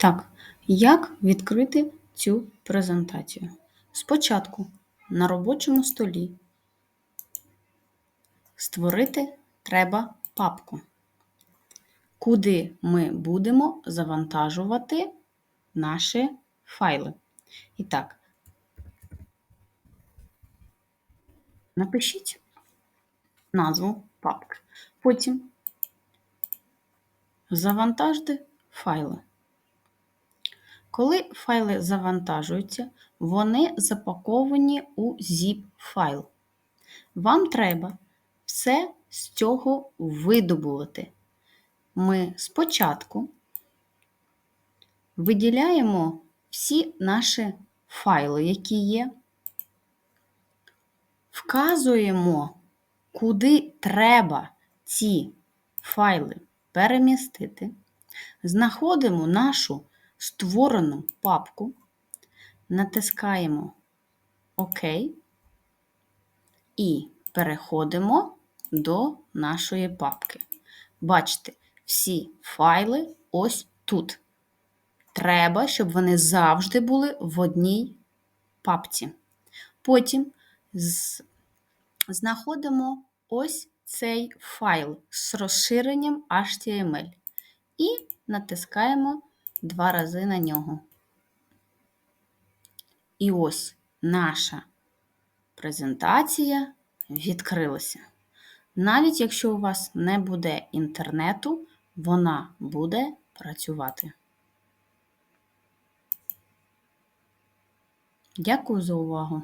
Так, як відкрити цю презентацію? Спочатку на робочому столі створити треба папку, куди ми будемо завантажувати наші файли. І так, напишіть назву папки. Потім завантажте файли. Коли файли завантажуються, вони запаковані у zip-файл. Вам треба все з цього видобувати. Ми спочатку виділяємо всі наші файли, які є, вказуємо, куди треба ці файли перемістити, знаходимо нашу створену папку, натискаємо ОК і переходимо до нашої папки. Бачите, всі файли ось тут. Треба, щоб вони завжди були в одній папці. Потім знаходимо ось цей файл з розширенням HTML і натискаємо два рази на нього. І ось наша презентація відкрилася. Навіть якщо у вас не буде інтернету, вона буде працювати. Дякую за увагу!